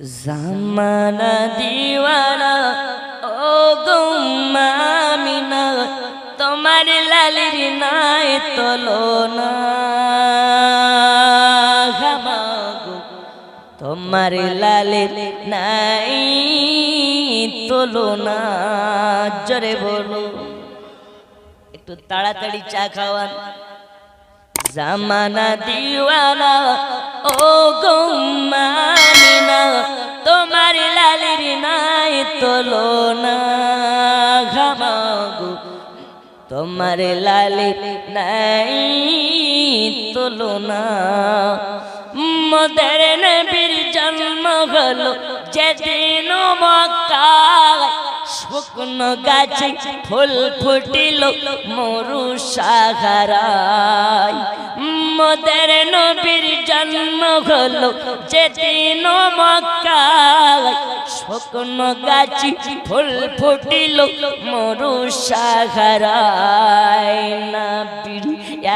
জামানা দিওয়ানা ও গুমামিনা তোমার লালির নাই তলনা তোমার লালির নাই তুলনা জরে বলো একটু তাড়াতাড়ি চা খাওয়ান জামানা দিওয়ানা ও গুমানিনা তুলনা ঘামাগো। তোমার লালির নাই তুলনা। মদের নবীর জন্ম হলো যেদিন মক্কায়। শুকনো গাছে ফুল ফুটিল মরু সাহারায়। মদের নবীর জন্ম হলো যেদিন মক্কায়। শুকনো গাছে, ফুল ফুটিল মরু সাহারায় নবীর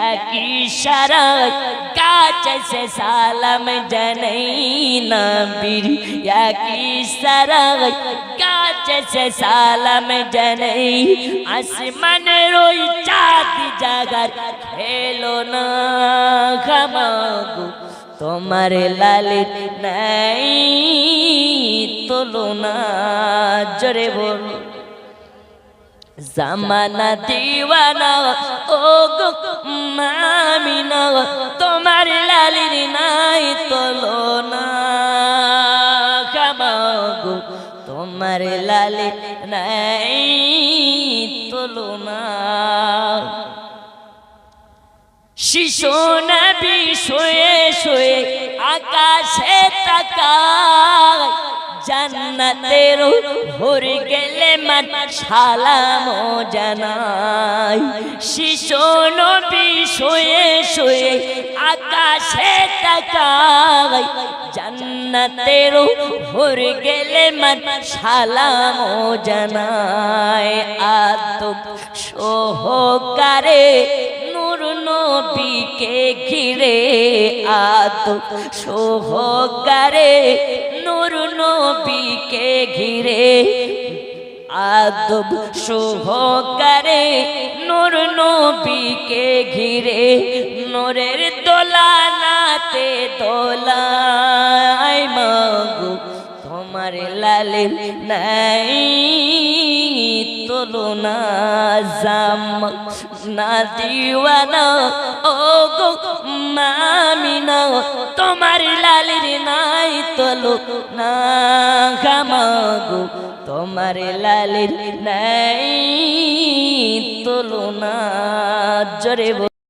একই সারায় কাছে সে সালাম জানাই নবীর একই সারায়। কাছে সে সালাম জানাই, আসমানের ওই চাঁদ জাগার খেলো না খামাগো তোমার লালের নাই তোলো না জরে বলো। জামানা দিওয়ানা ও গো মামিনা, তোমার লালির নাই তোলো না কামাগো তোমার লালির নাই তোলো না শিশু নবী শুয়ে শুয়ে আকাশে তাকায়। জান্নাতের ভোর গেলে মান সালাম জানাই শিশু নবী শুয়ে শুয়ে আকাশে তাকায়। জান্নাতের ভোর গেলে মান সালাম জানাই আদব সহকারে নবীকে ঘিরে আদ সোহকারে নূর নবীকে ঘিরে আদব সহকারে নূর নবীকে ঘিরে নোরের দোলানাতে দোলা তোমার লালে নাই তুলনা জাম। না দিওয়ানা ও গো মামিনা, তোমার লালির নাই তোলো না গামাগো। তোমার লালির নাই তোলো না জরে